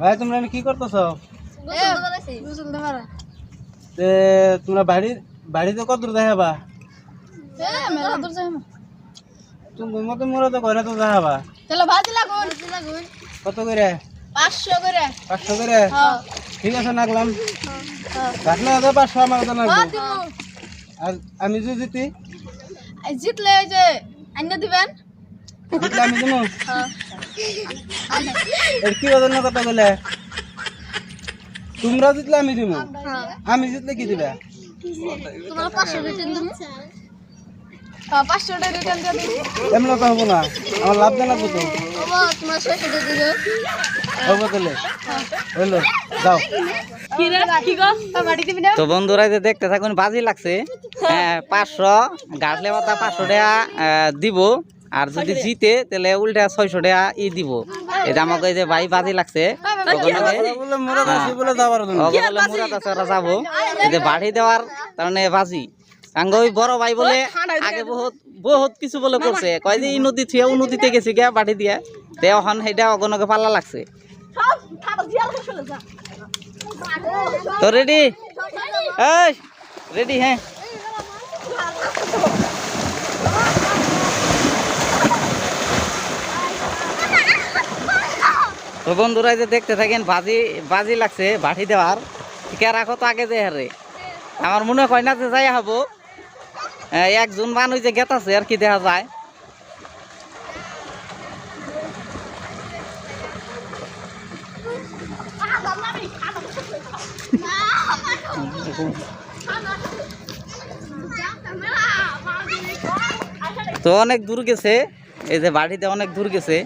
ভাই তোমরা কি করতেছ? তোমরা বাড়ি বাড়িতে কত দূর দেখাবা তুমি মতো মোরা তো কয়না তো দেখাবা চলো ভাজি লাগুন। লাগুন কত করে? পাঁচশো করে। পাঁচশো করে? ঠিক আছে নাগলাম। রাখলে তো পাঁচশো আমার তো হ্যাঁ আর আমি যদি জিতি? এই জিতলে ওই যে আইনা দিবেন। জিতলে আমি দেবো? কি ওজন কথা বলে তোমরা জিতলে আমি দিব আমি জিতলে কি দিবে? হ্যাঁ এমন তো হব না। আমার লাভ বন্ধুরা যে দেখতে থাকুন বাজি লাগছে। হ্যাঁ, পাঁচশো গাঁটলে মাথা পাঁচশো টাকা দিব। আর যদি জিতে তাহলে উল্টা ছয়শো টাকা ই দিব। এই যে আমাকে এই যে ভাই বাজি লাগছে ওরা যাব। যে বাড়ি দেওয়ার কারণে বাজি। কাঙ্গ ওই বড় ভাই বলে আগে বহুত বহুত কিছু বলে করছে। কয় যে এই নদী থুয়ে নদীতে গেছে গিয়া বাড়ি দিয়ে। তে এখন সেইটা অগনকে পাল্লা লাগছে। তো রেডি এই রেডি হ্যাঁ। তো বন্ধুরা যে দেখতে থাকেন, বাজি বাজি লাগছে বাড়ি দেওয়ার। টিকা রাখো তো আগে যে হারে। আমার মনে হয় না যে যাই হব। একজন মানুষ যে গেতাছে আর কি দেখা যায়। তো অনেক দূর গেছে। এই যে বাড়িতে অনেক দূর গেছে।